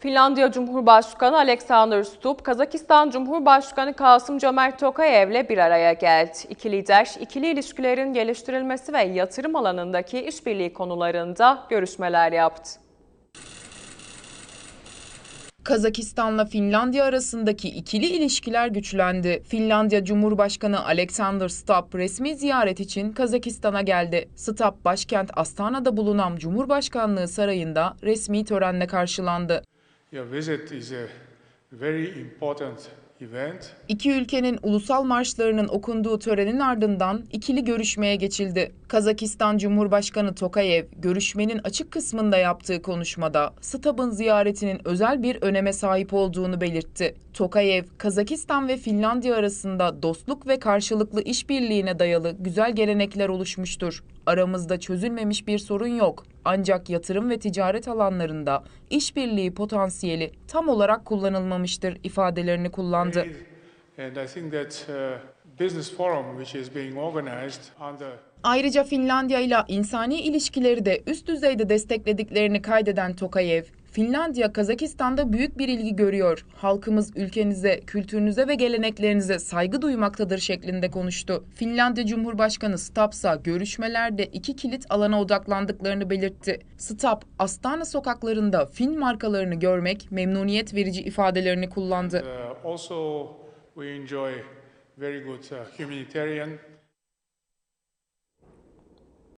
Finlandiya Cumhurbaşkanı Alexander Stubb, Kazakistan Cumhurbaşkanı Kasım Cömert Tokayev'le bir araya geldi. İki lider, ikili ilişkilerin geliştirilmesi ve yatırım alanındaki işbirliği konularında görüşmeler yaptı. Kazakistan'la Finlandiya arasındaki ikili ilişkiler güçlendi. Finlandiya Cumhurbaşkanı Alexander Stubb resmi ziyaret için Kazakistan'a geldi. Stubb başkent Astana'da bulunan Cumhurbaşkanlığı sarayında resmi törenle karşılandı. Your visit is a very important. İki ülkenin ulusal marşlarının okunduğu törenin ardından ikili görüşmeye geçildi. Kazakistan Cumhurbaşkanı Tokayev, görüşmenin açık kısmında yaptığı konuşmada Stubb'ın ziyaretinin özel bir öneme sahip olduğunu belirtti. Tokayev, Kazakistan ve Finlandiya arasında dostluk ve karşılıklı işbirliğine dayalı güzel gelenekler oluşmuştur. Aramızda çözülmemiş bir sorun yok. Ancak yatırım ve ticaret alanlarında işbirliği potansiyeli tam olarak kullanılmamıştır ifadelerini kullandı. That uh, Ayrıca Finlandiya ile insani ilişkileri de üst düzeyde desteklediklerini kaydeden Tokayev, Finlandiya Kazakistan'da büyük bir ilgi görüyor. Halkımız ülkenize, kültürünüze ve geleneklerinize saygı duymaktadır şeklinde konuştu. Finlandiya Cumhurbaşkanı Stapsa görüşmelerde iki kilit alana odaklandıklarını belirtti. Stap, Astana sokaklarında Fin markalarını görmek memnuniyet verici ifadelerini kullandı. Also we enjoy very good uh, humanitarian